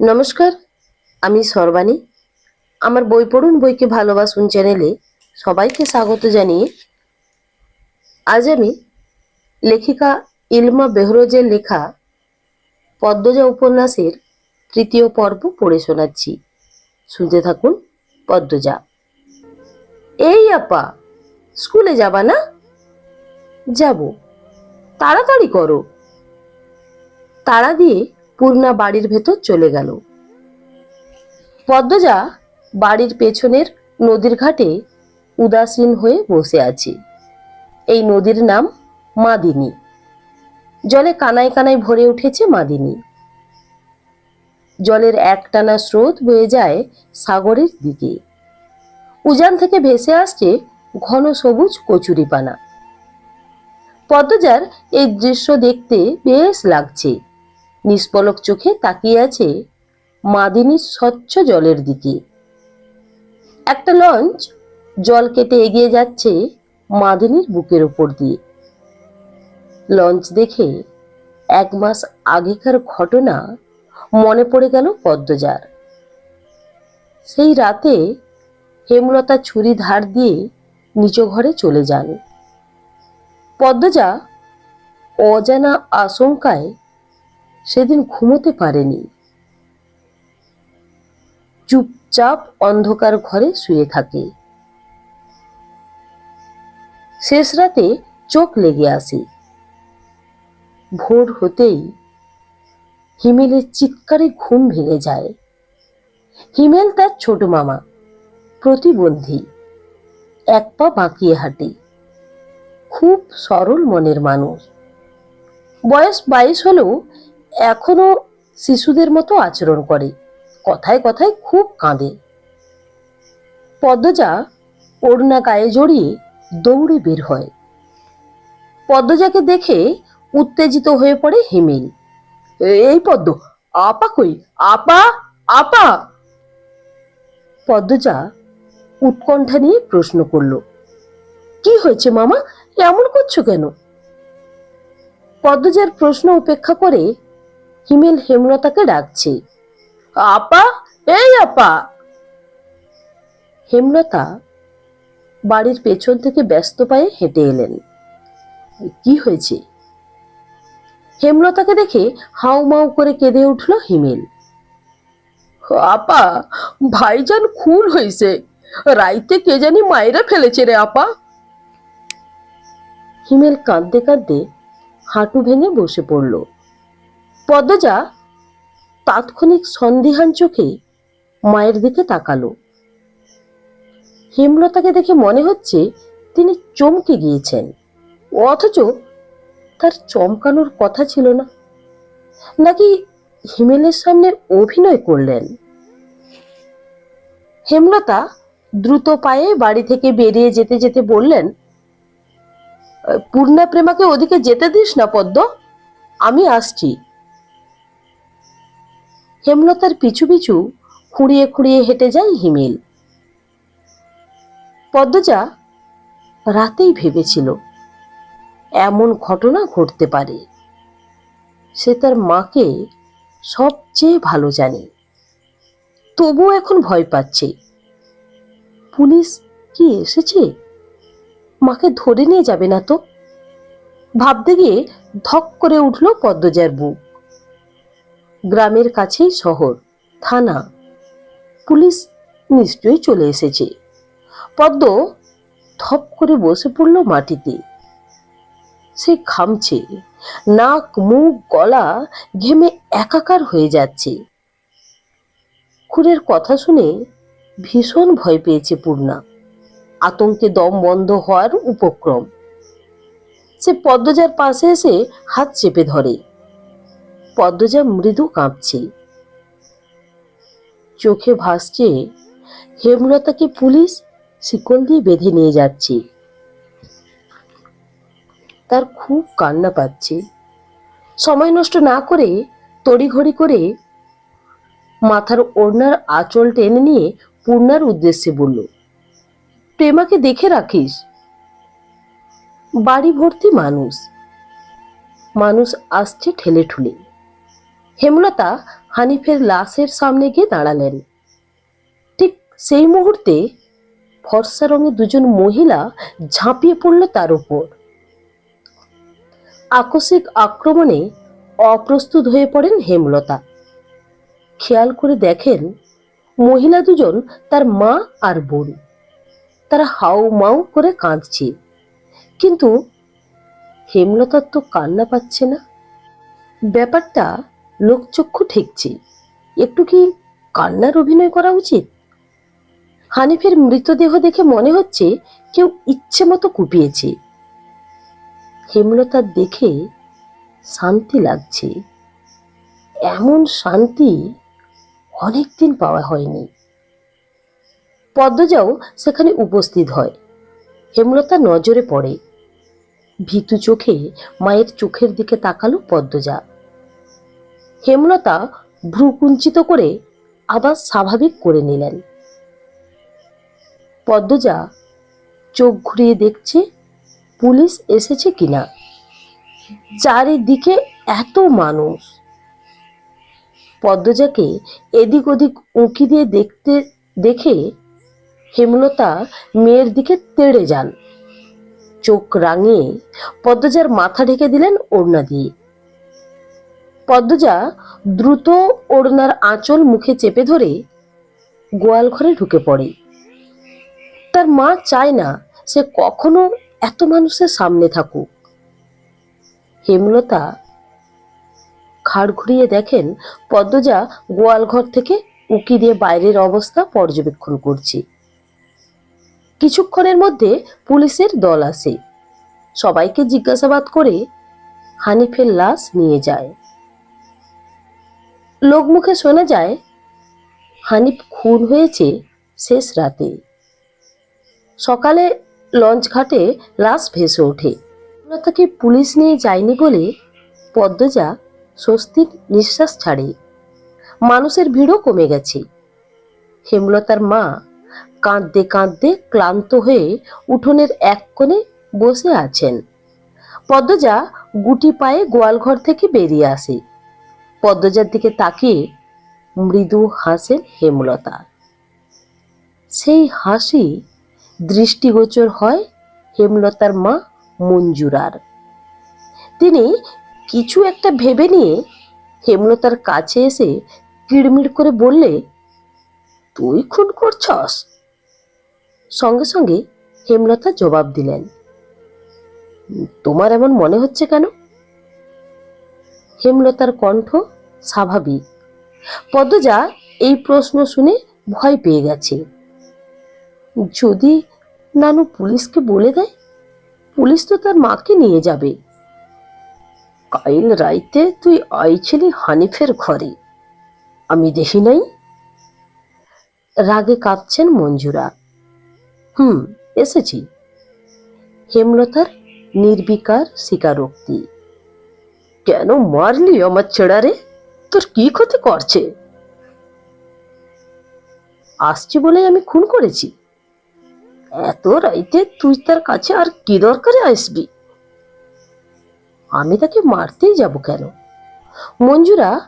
নমস্কার, আমি সর্বাণী। আমার বই পড়ুন, বইকে ভালোবাসুন চ্যানেলে সবাইকে স্বাগত জানিয়ে আজ আমি লেখিকা ইলমা বেহরোজের লেখা পদ্মজা উপন্যাসের তৃতীয় পর্ব পড়ে শোনাচ্ছি। শুনতে থাকুন পদ্মজা। এই আপা, স্কুলে যাবা না? যাব। তাড়াতাড়ি করো। তাড়া দিয়ে পূর্ণা বাড়ির ভেতর চলে গেল। পদ্মজা বাড়ির পেছনের নদীর ঘাটে উদাসীন হয়ে বসে আছে। এই নদীর নাম মাদিনী। জলে কানায় কানায় ভরে উঠেছে মাদিনী। জলের একটানা স্রোত বয়ে যায় সাগরের দিকে। উজান থেকে ভেসে আসছে ঘন সবুজ কচুরিপানা। পদ্মজার এই দৃশ্য দেখতে বেশ লাগছে। নিষ্পলক চোখে তাকিয়ে আছে মাদিনীর স্বচ্ছ জলের দিকে। একটা লঞ্চ জল কেটে এগিয়ে যাচ্ছে মাদিনীর বুকের ওপর দিয়ে। লঞ্চ দেখে এক মাস আগেকার ঘটনা মনে পড়ে গেল পদ্মজার। সেই রাতে হেমলতা ছুরি ধার দিয়ে নিচ ঘরে চলে যান। পদ্মজা অজানা আশঙ্কায় সেদিন ঘুমোতে পারেনি। চুপচাপ অন্ধকার ঘরে শুয়ে থাকে। শেষ রাতে চোখ লেগে আসে। ভোর হতেই হিমেলের চিৎকারে ঘুম ভেঙে যায়। হিমেল তার ছোট মামা, প্রতিবন্ধী, এক পা বাঁকিয়ে হাঁটে। খুব সরল মনের মানুষ। বয়স বাইশ হলেও এখনও শিশুদের মতো আচরণ করে। কথায় কথায় খুব কাঁদে। পদ্মজা ওড়না গায়ে জড়িয়ে দৌড়ে বের হয়। পদ্মজাকে দেখে উত্তেজিত হয়ে পড়ে হিমেল। এই পদ্ম, আপা কই? আপা? আপা? পদ্মজা উৎকণ্ঠা নিয়ে প্রশ্ন করল, কি হয়েছে মামা? এমন করছ কেন? পদ্মজার প্রশ্ন উপেক্ষা করে হিমেল হেমলতাকে ডাকছে। আপা, এই আপা! হেমলতা বাড়ির পেছন থেকে ব্যস্ত পায়ে হেঁটে এলেন। কি হয়েছে? হেমলতাকে দেখে হাউ মাউ করে কেঁদে উঠল হিমেল। আপা, ভাইজান খুন হয়েছে রাইতে কে জানি মায়েরা ফেলেছে রে আপা। হিমেল কাঁদতে কাঁদতে হাঁটু ভেঙে বসে পড়ল। পদ্মজা তাৎক্ষণিক সন্দিহান চোখে মায়ের দিকে তাকালো। হেমলতাকে দেখে মনে হচ্ছে তিনি চমকে গিয়েছেন, অথচ তার চমকানোর কথা ছিল না। নাকি হিমেলের সামনে অভিনয় করলেন? হেমলতা দ্রুত পায়ে বাড়ি থেকে বেরিয়ে যেতে যেতে বললেন, পূর্ণা প্রেমাকে ওদিকে যেতে দিস না পদ্ম, আমি আসছি। হেমলতার পিছু পিছু খুঁড়িয়ে খুঁড়িয়ে হেঁটে যায় হিমেল। পদ্মজা রাতেই ভেবেছিল, এমন ঘটনা ঘটতে পারে। সে তার মাকে সবচেয়ে ভালো জানে। তবুও এখন ভয় পাচ্ছে। পুলিশ কি এসেছে? মাকে ধরে নিয়ে যাবে না তো? ভাবতে গিয়ে ধক করে উঠল পদ্মজার বুক। গ্রামের কাছেই শহর, থানা। পুলিশ নিশ্চয়ই চলে এসেছে। পদ্ম থপ করে বসে পড়ল মাটিতে। সে খামছে নাক, মুখ, গলা ঘেমে একাকার হয়ে যাচ্ছে। খুনের কথা শুনে ভীষণ ভয় পেয়েছে পূর্ণা। আতঙ্কে দম বন্ধ হওয়ার উপক্রম। সে পদ্মজার পাশে এসে হাত চেপে ধরে। পদ্মজা মৃদু কাঁপছে। চোখে ভাসছে হেমলতাকে পুলিশ? শিকল দিয়ে বেঁধে নিয়ে যাচ্ছে। তার খুব কান্না পাচ্ছে। সময় নষ্ট না করে তড়িঘড়ি করে মাথার ওড়নার আঁচল টেনে নিয়ে পূর্ণার উদ্দেশ্যে বলল, প্রেমাকে দেখে রাখিস। বাড়ি ভর্তি মানুষ। মানুষ আসছে ঠেলে ঠুলে। হেমলতা হানিফের লাশের সামনে গিয়ে দাঁড়ালেন। ঠিক সেই মুহূর্তে ফর্সা রঙে দুজন মহিলা ঝাঁপিয়ে পড়ল তার উপর। আকস্মিক আক্রমণে অপ্রস্তুত হয়ে পড়েন হেমলতা। খেয়াল করে দেখেন মহিলা দুজন তার মা আর বোন। তারা হাউ মাউ করে কাঁদছে। কিন্তু হেমলতার তো কান্না পাচ্ছে না। ব্যাপারটা লোকচক্ষু ঠেকছে। একটু কি কান্নার অভিনয় করা উচিত? হানিফের মৃতদেহ দেখে মনে হচ্ছে কেউ ইচ্ছে মতো কুপিয়েছে। হেমলতার দেখে শান্তি লাগছে। এমন শান্তি অনেকদিন পাওয়া হয়নি। পদ্মজাও সেখানে উপস্থিত হয়। হেমলতা নজরে পড়ে। ভীতু চোখে মায়ের চোখের দিকে তাকালো পদ্মজা। হেমলতা ভ্রুকুঞ্চিত করে আবার স্বাভাবিক করে নিলেন। পদ্মজা চোখ ঘুরিয়ে দেখছে, পুলিশ এসেছে কিনা? চারিদিকে এত মানুষ। পদ্মজাকে এদিক ওদিক উঁকি দিয়ে দেখতে, দেখে হেমলতা মেয়ের দিকে তেড়ে যান। চোখ রাঙিয়ে পদ্মজার মাথা ঢেকে দিলেন ওড়না দিয়ে পদ্মজা দ্রুত ওড়নার আঁচল মুখে চেপে ধরে গোয়াল ঘরে ঢুকে পড়ে। তার মা চায় না সে কখনো এত মানুষের সামনে থাকুক। হেমলতা খাড় ঘুরিয়ে দেখেন পদ্মজা গোয়াল ঘর থেকে উকি দিয়ে বাইরের অবস্থা পর্যবেক্ষণ করছে। কিছুক্ষণের মধ্যে পুলিশের দল আসে। সবাইকে জিজ্ঞাসাবাদ করে হানিফের লাশ নিয়ে যায়। লোকমুখে শোনা যায়, হানিফ খুন হয়েছে শেষ রাতে। সকালে লঞ্চ ঘাটে লাশ ভেসে ওঠে। তাকে পুলিশ নিয়ে যায়নি বলে পদ্মজা স্বস্তির নিঃশ্বাস ছাড়ে। মানুষের ভিড়ও কমে গেছে। হেমলতার মা কাঁদতে কাঁদতে ক্লান্ত হয়ে উঠোনের এক কোণে বসে আছেন। পদ্মজা গুটি পায়ে গোয়ালঘর থেকে বেরিয়ে আসে। পদ্মজার দিকে তাকিয়ে মৃদু হাসেন হেমলতা। সেই হাসি দৃষ্টিগোচর হয় হেমলতার মা মঞ্জুরার। তিনি কিছু একটা ভেবে নিয়ে হেমলতার কাছে এসে কিড়মিড় করে বললে, তুই খুন করছস? সঙ্গে সঙ্গে হেমলতা জবাব দিলেন, তোমার এমন মনে হচ্ছে কেন? হেমলতার কণ্ঠ স্বাভাবিক। পদ্মজা এই প্রশ্ন শুনে ভয় পেয়ে গেছে। যদি নানু পুলিশকে বলে দেয়, পুলিশ তো তার মাকে নিয়ে যাবে। কাইল রাইতে তুই আইছিলি হানিফের ঘরে। আমি দেখি নাই। রাগে কাঁপছেন মঞ্জুরা। হুম, এসেছি। হেমলতার নির্বিকার স্বীকারোক্তি। কেন মারলি আমার ছেড়ারে তোর কি ক্ষতি করছে? আসছি বলে আমি খুন করেছি। এত রাইতে তুই তার কাছে আর কি দরকারে আসবি? আমি তাকে মারতেই যাব কেন? মঞ্জুরা,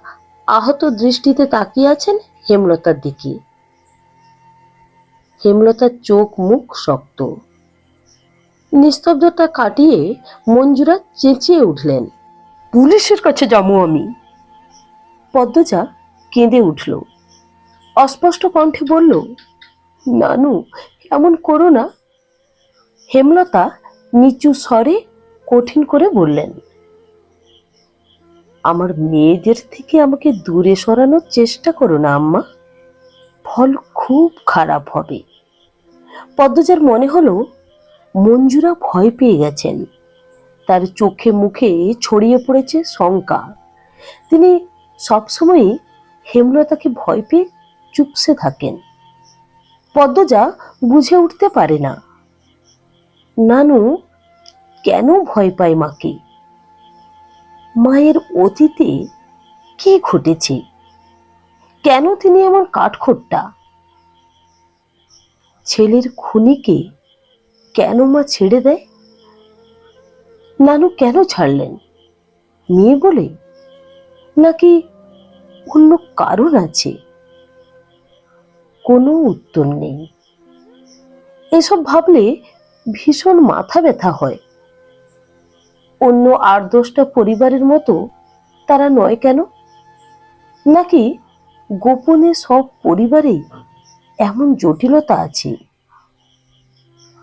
আহত দৃষ্টিতে তাকিয়ে আছেন হেমলতার দিকে। হেমলতার চোখ মুখ শক্ত। নিস্তব্ধতা কাটিয়ে মঞ্জুরা চেঁচিয়ে উঠলেন। পুলিশের কাছে যাব আমি। পদ্মজা কেঁদে উঠল। অস্পষ্ট কণ্ঠে বলল, নানু, এমন করো না। হেমলতা নিচু স্বরে কঠিন করে বললেন, আমার মেয়েদের থেকে আমাকে দূরে সরানোর চেষ্টা করো না, আম্মা। ফল খুব খারাপ হবে। পদ্মজার মনে হলো, মঞ্জুরা ভয় পেয়ে গেছেন। তার চোখে মুখে ছড়িয়ে পড়েছে শঙ্কা। তিনি সবসময়ই হেমলতাকে ভয় পেয়ে চুপসে থাকেন। পদ্মজা বুঝে উঠতে পারে না। নানু কেন ভয় পায় মাকে? মায়ের অতীতে কি ঘটেছে? কেন তিনি এমন কাঠখোট্টা? ছেলের খুনিকে কেন মা ছেড়ে দেয়? নানু কেন ছাড়লেন? মেয়ে বলে নাকি অন্য কারণ আছে? কোনো উত্তর নেই। এসব ভাবলে ভীষণ মাথা ব্যথা হয়। অন্য আর দশটা পরিবারের মতো তারা নয় কেন? নাকি গোপনে সব পরিবারেই এমন জটিলতা আছে?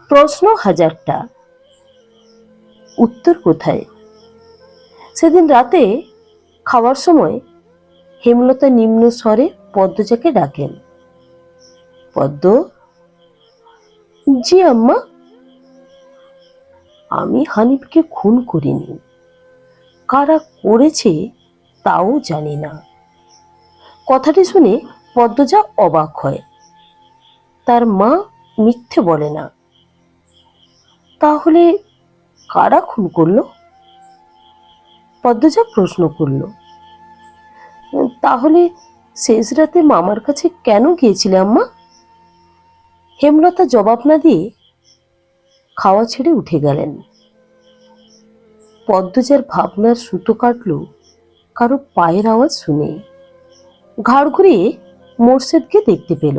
প্রশ্ন হাজারটা। উত্তর কোথায়? সেদিন রাতে খাওয়ার সময় হেমলতা নিম্ন স্বরে পদ্মজাকে ডাকেন। পদ্ম, জি আম্মা, আমি হানিফকে খুন করিনি। কারা করেছে তাও জানি না। কথাটি শুনে পদ্মজা অবাক হয়। তার মা মিথ্যে বলে না। তাহলে কারা খুন করল? পদ্মজা প্রশ্ন করল, তাহলে শেষ রাতে মামার কাছে কেন গিয়েছিলে আম্মা? হেমলতা জবাব না দিয়ে খাওয়া ছেড়ে উঠে গেলেন। পদ্মজার ভাবনার সুতো কাটল, কারও পায়ের আওয়াজ শুনে। ঘাড় ঘুরিয়ে মোর্শেদকে দেখতে পেল।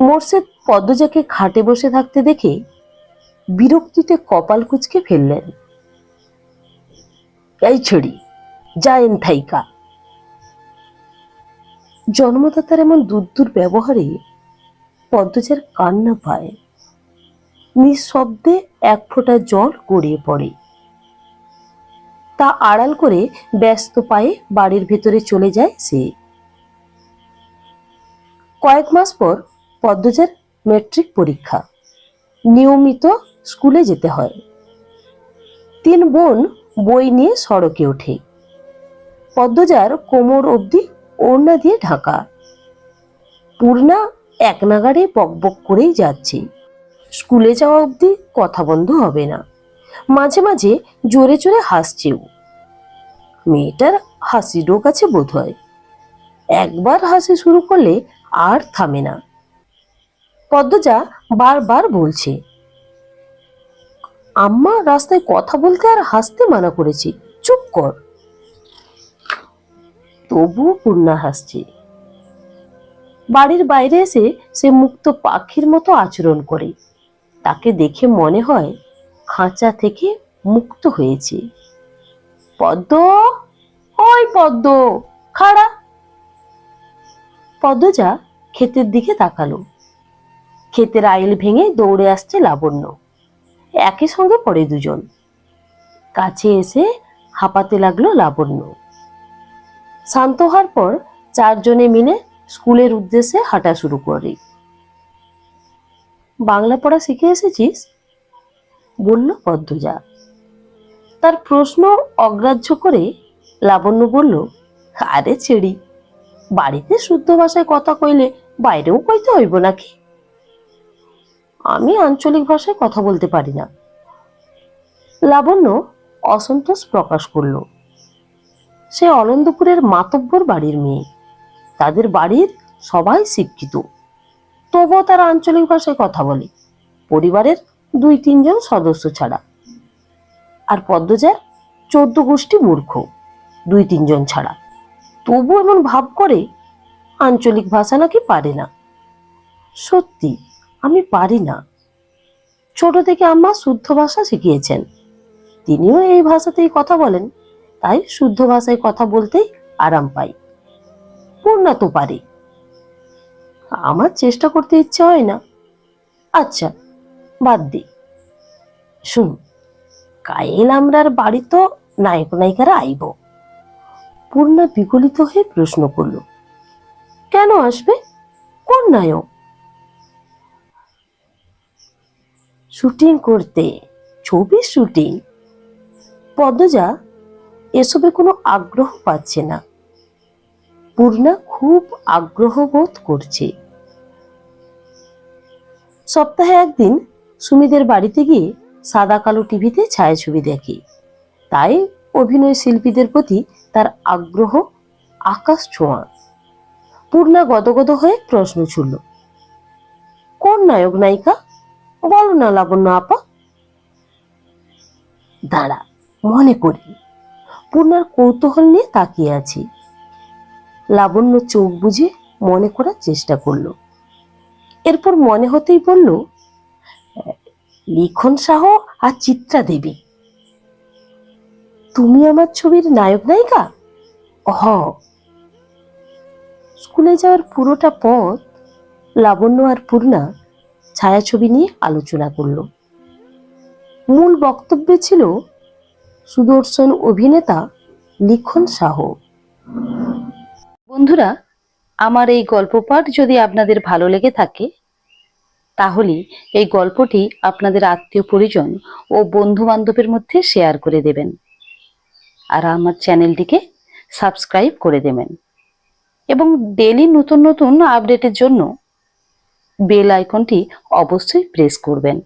মোর্শেদ পদ্মজাকে খাটে বসে থাকতে দেখে বিরক্তিতে কপাল কুচকে ফেললেন। এই ছড়ি যায়েন থাইকা। জন্মদাতার এমন দূর ব্যবহারে পদ্মজার কান্না পায়। নিঃশব্দে এক ফোঁটা জল গড়িয়ে পড়ে। তা আড়াল করে ব্যস্ত পায়ে বাড়ির ভেতরে চলে যায় সে। কয়েক মাস পর পদ্মজার মেট্রিক পরীক্ষা। নিয়মিত স্কুলে যেতে হয়। তিন বোন বই নিয়ে সড়কে ওঠে পদ্মজার কোমর অবধি ওড়না দিয়ে ঢাকা। পূর্ণা এক নাগাড়ে বকবক করেই যাচ্ছে। স্কুলে যাওয়া অবধি কথা বন্ধ হবে না। মাঝে মাঝে জোরে জোরে হাসছেও। মেয়েটার হাসি রোগ আছে বোধ হয় একবার হাসি শুরু করলে আর থামে না। পদ্মজা বারবার বলছে আম্মা রাস্তায় কথা বলতে আর হাসতে মানা করেছি। চুপ কর। তবুও পূর্ণা হাসছে। বাড়ির বাইরে এসে সে মুক্ত পাখির মতো আচরণ করে। তাকে দেখে মনে হয় খাঁচা থেকে মুক্ত হয়েছে। পদ্ম? ওই পদ্ম, খাড়া। পদ্মজা ক্ষেতের দিকে তাকালো। ক্ষেতের আইল ভেঙে দৌড়ে আসছে লাবণ্য। একই সঙ্গে পড়ে দুজন। কাছে এসে হাঁপাতে লাগল লাবণ্য। শান্ত হওয়ার পর চারজনে মিলে স্কুলের উদ্দেশ্যে হাঁটা শুরু করে। বাংলা পড়া শিখে এসেছিস? বলল পদ্মজা। তার প্রশ্ন অগ্রাহ্য করে লাবণ্য বলল, আরে ছেড়ি, বাড়িতে শুদ্ধ ভাষায় কথা কইলে বাইরেও কইতে হইব নাকি? আমি আঞ্চলিক ভাষায় কথা বলতে পারি না। লাবণ্য অসন্তোষ প্রকাশ করল। সে অনন্দপুরের মাতব্বর বাড়ির মেয়ে। তাদের বাড়ির সবাই শিক্ষিত। তবুও তারা আঞ্চলিক ভাষায় কথা বলে। পরিবারের দুই তিনজন সদস্য ছাড়া। আর পদ্মজার চোদ্দ গোষ্ঠী মূর্খ, দুই তিনজন ছাড়া। তবু এমন ভাব করে আঞ্চলিক ভাষা নাকি পারে না। সত্যি আমি পারি না। ছোট থেকে আম্মা শুদ্ধ ভাষা শিখিয়েছেন। তিনিও এই ভাষাতেই কথা বলেন, তাই শুদ্ধ ভাষায় কথা বলতেই আরাম পাই। পূর্ণা তো পারি। আমার চেষ্টা করতে ইচ্ছে হয় না। আচ্ছা বাদ দি। শুন কাইল আমরার বাড়ি তো নায়ক নায়িকারা আইব। পূর্ণা বিগলিত হয়ে প্রশ্ন করল, কেন আসবে? কোন নায়ক? শুটিং করতে। ছবির শুটিং। পদ্মজা এসবে কোনো আগ্রহ পাচ্ছে না। পূর্ণা খুব আগ্রহ বোধ করছে। সপ্তাহে একদিন সুমিদের বাড়িতে গিয়ে সাদা কালো টিভিতে ছায়াছবি দেখে। তাই অভিনয় শিল্পীদের প্রতি তার আগ্রহ আকাশ ছোঁয়া। পূর্ণা গদগদ হয়ে প্রশ্ন ছুড়ল, কোন নায়ক নায়িকা? বলো না লাবণ্য আপা। দাঁড়া, মনে করি। পূর্ণার কৌতূহল নিয়ে তাকিয়ে আছি। লাবণ্য চোখ বুঝে মনে করার চেষ্টা করল। এরপর মনে হতেই বলল, লিখন সাহ আর চিত্রা দেবী। তুমি আমার ছবির নায়ক নায়িকা? হ স্কুলে যাওয়ার পুরোটা পথ লাবণ্য আর পূর্ণা ছায়াছবি নিয়ে আলোচনা করল। মূল বক্তব্যে ছিল সুদর্শন অভিনেতা লিখন সাহ বন্ধুরা, আমার এই গল্প পাঠ যদি আপনাদের ভালো লেগে থাকে, তাহলে এই গল্পটি আপনাদের আত্মীয় পরিজন ও বন্ধু বান্ধবের মধ্যে শেয়ার করে দেবেন। আর আমার চ্যানেলটিকে সাবস্ক্রাইব করে দেবেন। এবং ডেলি নতুন নতুন আপডেটের জন্য বেল আইকনটি অবশ্যই প্রেস করবেন।